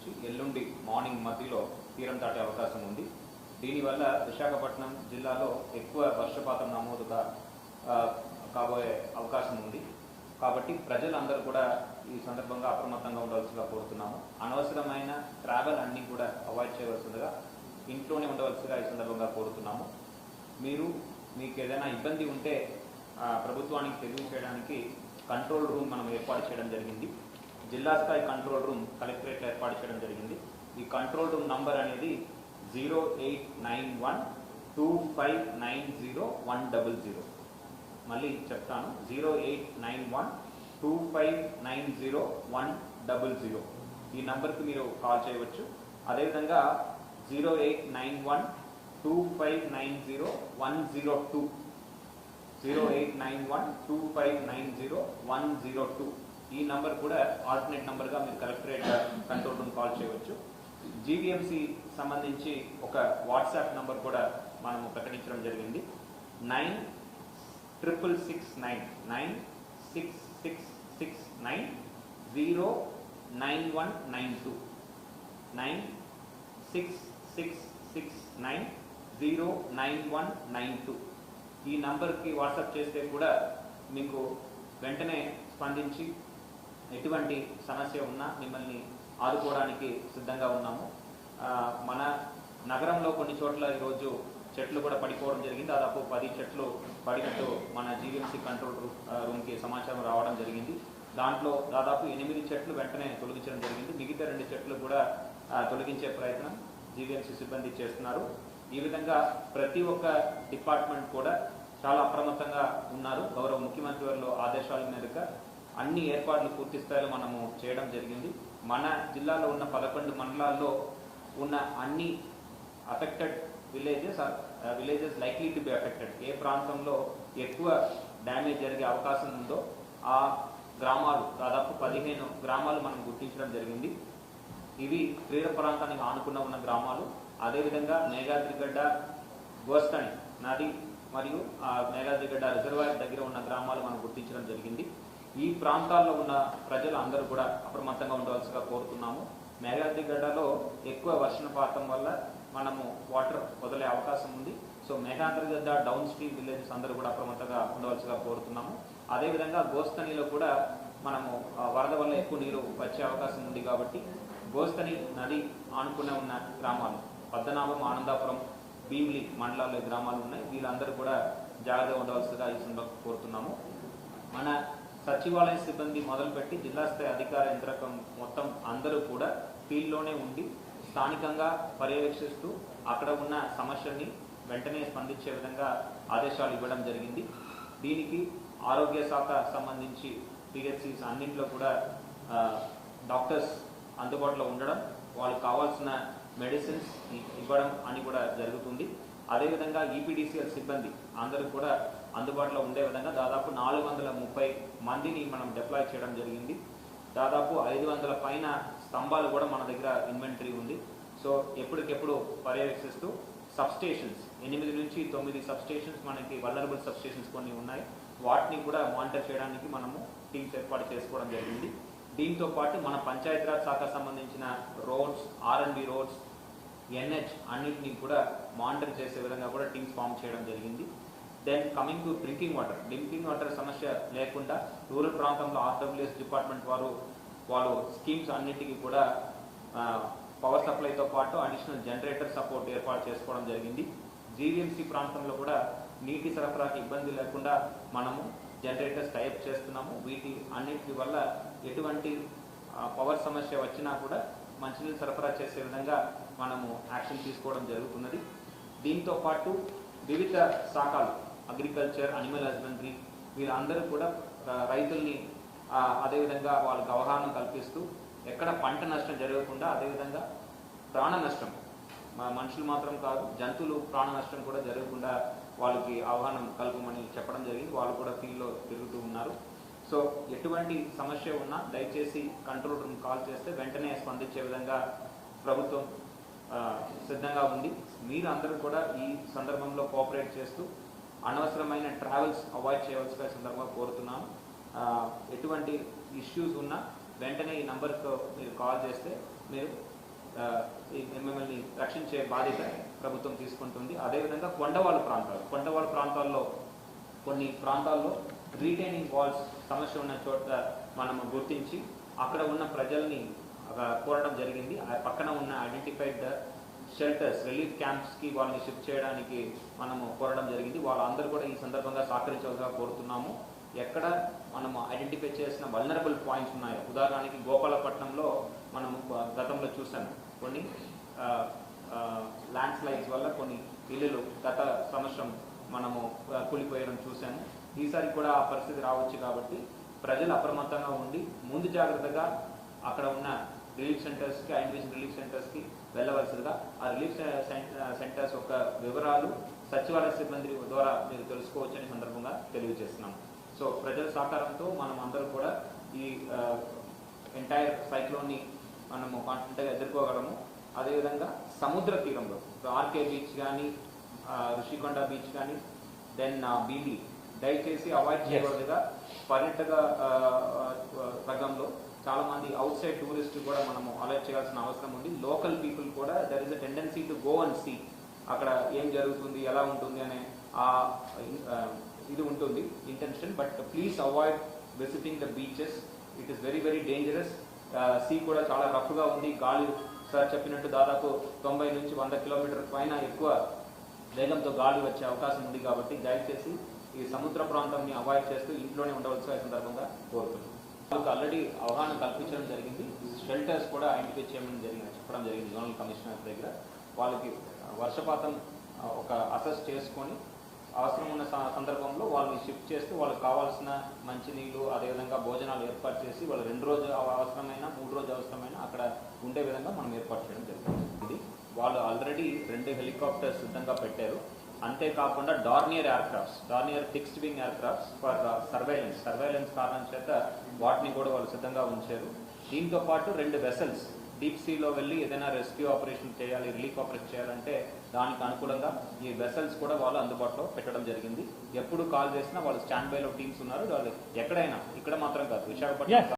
నుంచి ఎల్లుండి మార్నింగ్ మధ్యలో తీరం దాటే అవకాశం ఉంది. దీనివల్ల విశాఖపట్నం జిల్లాలో ఎక్కువ వర్షపాతం నమోదుగా కాబోయే అవకాశం ఉంది. కాబట్టి ప్రజలందరూ కూడా ఈ సందర్భంగా అప్రమత్తంగా ఉండవలసిగా కోరుతున్నాము. అనవసరమైన ట్రావెల్ అన్నీ కూడా అవాయిడ్ చేయవలసిందిగా ఇంట్లోనే ఉండవలసిగా ఈ సందర్భంగా కోరుతున్నాము. మీరు మీకు ఏదైనా ఇబ్బంది ఉంటే ప్రభుత్వానికి తెలియచేయడానికి కంట్రోల్ రూమ్ మనం ఏర్పాటు చేయడం జరిగింది. జిల్లా స్థాయి కంట్రోల్ రూమ్ కలెక్టరేట్ ఏర్పాటు చేయడం జరిగింది. ఈ కంట్రోల్ రూమ్ నంబర్ అనేది zero eight nine one two five nine zero one double zero. మళ్ళీ చెప్తాను zero eight nine one two five nine zero one double zero. ఈ నంబర్కి మీరు కాల్ చేయవచ్చు. అదేవిధంగా zero eight nine one two five nine zero one zero two. Zero eight nine one two five nine zero one zero two. ఈ number కూడా alternate నంబర్గా మీరు collectorate control room call చేయవచ్చు. జీవీఎంసీ సంబంధించి ఒక వాట్సాప్ నంబర్ కూడా మనము ప్రకటించడం జరిగింది. Nine triple six nine nine six six six nine zero nine one nine two nine six six six nine zero nine one nine two ఈ నంబర్కి WhatsApp చేస్తే కూడా మీకు వెంటనే స్పందించి ఎటువంటి సమస్య ఉన్నా మిమ్మల్ని ఆదుకోవడానికి సిద్ధంగా ఉన్నాము. మన నగరంలో కొన్ని చోట్ల ఈరోజు చెట్లు కూడా పడిపోవడం జరిగింది. దాదాపు పది చెట్లు పడినట్టు మన జీవీఎంసీ కంట్రోల్ రూమ్కి సమాచారం రావడం జరిగింది. దాంట్లో దాదాపు ఎనిమిది చెట్లు వెంటనే తొలగించడం జరిగింది. మిగతా రెండు చెట్లు కూడా తొలగించే ప్రయత్నం జీవీఎంసీ సిబ్బంది చేస్తున్నారు. ఈ విధంగా ప్రతి ఒక్క డిపార్ట్మెంట్ కూడా చాలా అప్రమత్తంగా ఉన్నారు. గౌరవ ముఖ్యమంత్రి వారిలో ఆదేశాల మేరకు అన్ని ఏర్పాట్లు పూర్తి స్థాయిలో మనము చేయడం జరిగింది. మన జిల్లాలో ఉన్న పదకొండు మండలాల్లో ఉన్న అన్ని affected villages villages likely to be affected ఏ ప్రాంతంలో ఎక్కువ డ్యామేజ్ జరిగే అవకాశం ఉందో ఆ గ్రామాలు దాదాపు పదిహేను గ్రామాలు మనం గుర్తించడం జరిగింది. ఇవి క్రీడ ప్రాంతానికి ఆనుకున్న ఉన్న గ్రామాలు. అదేవిధంగా మేఘాద్రిగడ్డ గోస్తని నది మరియు ఆ మేఘాద్రిగడ్డ రిజర్వాయర్ దగ్గర ఉన్న గ్రామాలు మనం గుర్తించడం జరిగింది. ఈ ప్రాంతాల్లో ఉన్న ప్రజలు అందరూ కూడా అప్రమత్తంగా ఉండవలసిగా కోరుతున్నాము. మేఘాద్రిగడ్డలో ఎక్కువ వర్షపాతం వల్ల మనము వాటర్ వదిలే అవకాశం ఉంది. So Meghadrigedda downstream villages అందరూ కూడా అప్రమత్తంగా ఉండవలసిగా కోరుతున్నాము. అదేవిధంగా గోస్తనిలో కూడా మనము ఆ, వరద వల్ల ఎక్కువ నీరు వచ్చే అవకాశం ఉంది కాబట్టి గోస్తని నది ఆనుకునే ఉన్న గ్రామాలు పద్మనాభం ఆనందాపురం భీమిలి మండలాల్లో గ్రామాలు ఉన్నాయి. వీళ్ళందరూ కూడా జాగ్రత్తగా ఉండవలసిగా ఈ సందర్భంగా కోరుతున్నాము. మన సచివాలయ సిబ్బంది మొదలుపెట్టి జిల్లా స్థాయి అధికార యంత్రకం మొత్తం అందరూ కూడా ఫీల్డ్లోనే ఉండి స్థానికంగా పర్యవేక్షిస్తూ అక్కడ ఉన్న సమస్యల్ని వెంటనే స్పందించే విధంగా ఆదేశాలు ఇవ్వడం జరిగింది. దీనికి ఆరోగ్య శాఖ సంబంధించి పిహెచ్సిస్ అన్నింటిలో కూడా డాక్టర్స్ అందుబాటులో ఉండడం వాళ్ళకి కావాల్సిన మెడిసిన్స్ ఇవ్వడం అని కూడా జరుగుతుంది. అదేవిధంగా ఈపీడీసీఎల్ సిబ్బంది అందరూ కూడా అందుబాటులో ఉండే విధంగా దాదాపు నాలుగు వందల ముప్పై మందిని మనం డిప్లాయ్ చేయడం జరిగింది. దాదాపు ఐదు వందల పైన స్తంభాలు కూడా మన దగ్గర ఇన్వెంటరీ ఉంది. సో ఎప్పటికెప్పుడు పర్యవేక్షిస్తూ సబ్స్టేషన్స్ ఎనిమిది నుంచి తొమ్మిది సబ్స్టేషన్స్ మనకి వల్నరబుల్ సబ్స్టేషన్స్ కొన్ని ఉన్నాయి. వాటిని కూడా మానిటర్ చేయడానికి మనము టీమ్స్ ఏర్పాటు చేసుకోవడం జరిగింది. దీంతో పాటు మన పంచాయతీరాజ్ శాఖ సంబంధించిన రోడ్స్ ఆర్ఎన్బి రోడ్స్ ఎన్హెచ్ అన్నింటినీ కూడా మానిటర్ చేసే విధంగా కూడా టీమ్స్ ఫామ్ చేయడం జరిగింది. Then coming to drinking water drinking water సమస్య లేకుండా రూరల్ ప్రాంతంలో ఆర్డబ్ల్యూఎస్ డిపార్ట్మెంట్ వారు వాళ్ళు స్కీమ్స్ అన్నిటికీ కూడా పవర్ సప్లైతో పాటు అడిషనల్ జనరేటర్ సపోర్ట్ ఏర్పాటు చేసుకోవడం జరిగింది. జీవీఎంసీ ప్రాంతంలో కూడా నీటి సరఫరాకి ఇబ్బంది లేకుండా మనము జనరేటర్స్ టైప్ చేస్తున్నాము. వీటి అన్నిటి వల్ల ఎటువంటి పవర్ సమస్య వచ్చినా కూడా మంచినీళ్ళు సరఫరా చేసే విధంగా మనము యాక్షన్ తీసుకోవడం జరుగుతున్నది. దీంతో పాటు వివిధ శాఖలు అగ్రికల్చర్ అనిమల్ హస్బెండరీ వీళ్ళందరూ కూడా రైతుల్ని అదేవిధంగా వాళ్ళకి అవగాహన కల్పిస్తూ ఎక్కడ పంట నష్టం జరగకుండా అదేవిధంగా ప్రాణ నష్టం. మనుషులు మాత్రం కాదు జంతువులు ప్రాణ నష్టం కూడా జరగకుండా వాళ్ళకి అవగాహన కల్పమని చెప్పడం జరిగింది. వాళ్ళు కూడా ఫీల్డ్లో తిరుగుతూ ఉన్నారు. సో ఎటువంటి సమస్య ఉన్నా దయచేసి కంట్రోల్ రూమ్ కాల్ చేస్తే వెంటనే స్పందించే విధంగా ప్రభుత్వం సిద్ధంగా ఉంది. మీరు అందరూ కూడా ఈ సందర్భంలో కోఆపరేట్ చేస్తూ అనవసరమైన ట్రావెల్స్ అవాయిడ్ చేయవలసిన సందర్భంగా కోరుతున్నాను. ఎటువంటి ఇష్యూస్ ఉన్నా వెంటనే ఈ నంబర్కి మీరు కాల్ చేస్తే మీరు మిమ్మల్ని రక్షించే బాధ్యత ప్రభుత్వం తీసుకుంటుంది. అదేవిధంగా కొండవాళ్ళ ప్రాంతాలు కొండవాళ్ళ ప్రాంతాల్లో కొన్ని ప్రాంతాల్లో రీటైనింగ్ వాల్స్ సమస్య ఉన్న చోట మనం గుర్తించి అక్కడ ఉన్న ప్రజల్ని కోరడం జరిగింది. ఆ పక్కన ఉన్న ఐడెంటిఫైడ్ షెల్టర్స్ రిలీఫ్ క్యాంప్స్కి వాళ్ళని షిఫ్ట్ చేయడానికి మనము కోరడం జరిగింది. వాళ్ళందరూ కూడా ఈ సందర్భంగా సహకరించవలసిగా కోరుతున్నాము. ఎక్కడ మనము ఐడెంటిఫై చేసిన వల్నరబుల్ పాయింట్స్ ఉన్నాయో ఉదాహరణకి గోపాలపట్నంలో మనము గతంలో చూసాము. కొన్ని ల్యాండ్ స్లైడ్స్ వల్ల కొన్ని ఇల్లులు గత సంవత్సరం మనము కూలిపోయడం చూసాము. ఈసారి కూడా ఆ పరిస్థితి రావచ్చు కాబట్టి ప్రజలు అప్రమత్తంగా ఉండి ముందు జాగ్రత్తగా అక్కడ ఉన్న రిలీఫ్ సెంటర్స్కి ఐడెంటిఫికేషన్ రిలీఫ్ సెంటర్స్కి వెళ్ళవలసిందిగా ఆ రిలీఫ్ సెంటర్స్ యొక్క వివరాలు సచివాలయ సిబ్బంది ద్వారా మీరు తెలుసుకోవచ్చని సందర్భంగా తెలియజేస్తున్నాం. సో ప్రజల సహకారంతో మనం అందరం కూడా ఈ ఎంటైర్ సైక్లోన్ని మనము కాన్ఫిడెంట్గా ఎదుర్కోగలము. అదేవిధంగా సముద్ర తీరంలో ఆర్కే బీచ్ కానీ ఋషికొండ బీచ్ కానీ దెన్ బీబీ దయచేసి అవాయిడ్ చేయవలసిగా పర్యటక రంగంలో చాలా మంది అవుట్ సైడ్ టూరిస్ట్ కూడా మనము అలర్ట్ చేయాల్సిన అవసరం ఉంది. లోకల్ పీపుల్ కూడా there is a tendency to go and see అక్కడ ఏం జరుగుతుంది ఎలా ఉంటుంది అనే ఆ ఆ, ఇది ఉంటుంది intention but please avoid visiting the beaches it is very very dangerous sea కూడా చాలా రఫ్గా ఉంది. గాలి సార్ చెప్పినట్టు దాదాపు తొంభై నుంచి వంద కిలోమీటర్ పైన ఎక్కువ వేగంతో గాలి వచ్చే అవకాశం ఉంది కాబట్టి దయచేసి ఈ సముద్ర ప్రాంతాన్ని అవాయిడ్ చేస్తూ ఇంట్లోనే ఉండవలసిన సందర్భంగా కోరుతున్నాం వాళ్ళకి ఆల్రెడీ అవగాహన కల్పించడం జరిగింది. షెల్టర్స్ కూడా ఐడెంటిఫై చేయడం జరిగింది చెప్పడం జరిగింది జోనల్ కమిషనర్ దగ్గర. వాళ్ళకి వర్షపాతం ఒక అసెస్ చేసుకొని అవసరం ఉన్న స- సందర్భంలో వాళ్ళని షిఫ్ట్ చేస్తూ వాళ్ళకి కావాల్సిన మంచినీళ్ళు అదేవిధంగా భోజనాలు ఏర్పాటు చేసి వాళ్ళు రెండు రోజు అవసరమైన మూడు రోజు అవసరమైన అక్కడ ఉండే విధంగా మనం ఏర్పాటు చేయడం జరిగింది ఇది వాళ్ళు ఆల్రెడీ రెండు హెలికాప్టర్స్ సిద్ధంగా పెట్టారు. అంతేకాకుండా Dornier aircrafts Dornier fixed wing aircrafts for surveillance surveillance కారణం చేత వాటిని కూడా వాళ్ళు సిద్ధంగా ఉంచారు. దీంతో పాటు రెండు వెసల్స్ డీప్ సీలో వెళ్ళి ఏదైనా రెస్క్యూ ఆపరేషన్ చేయాలి రిలీఫ్ ఆపరేషన్ చేయాలంటే దానికి అనుకూలంగా ఈ వెసల్స్ కూడా వాళ్ళు అందుబాటులో పెట్టడం జరిగింది. ఎప్పుడు కాల్ చేసినా వాళ్ళు స్టాండ్ బైలో టీమ్స్ ఉన్నారు. వాళ్ళు ఎక్కడైనా ఇక్కడ మాత్రం కాదు విశాఖపట్నం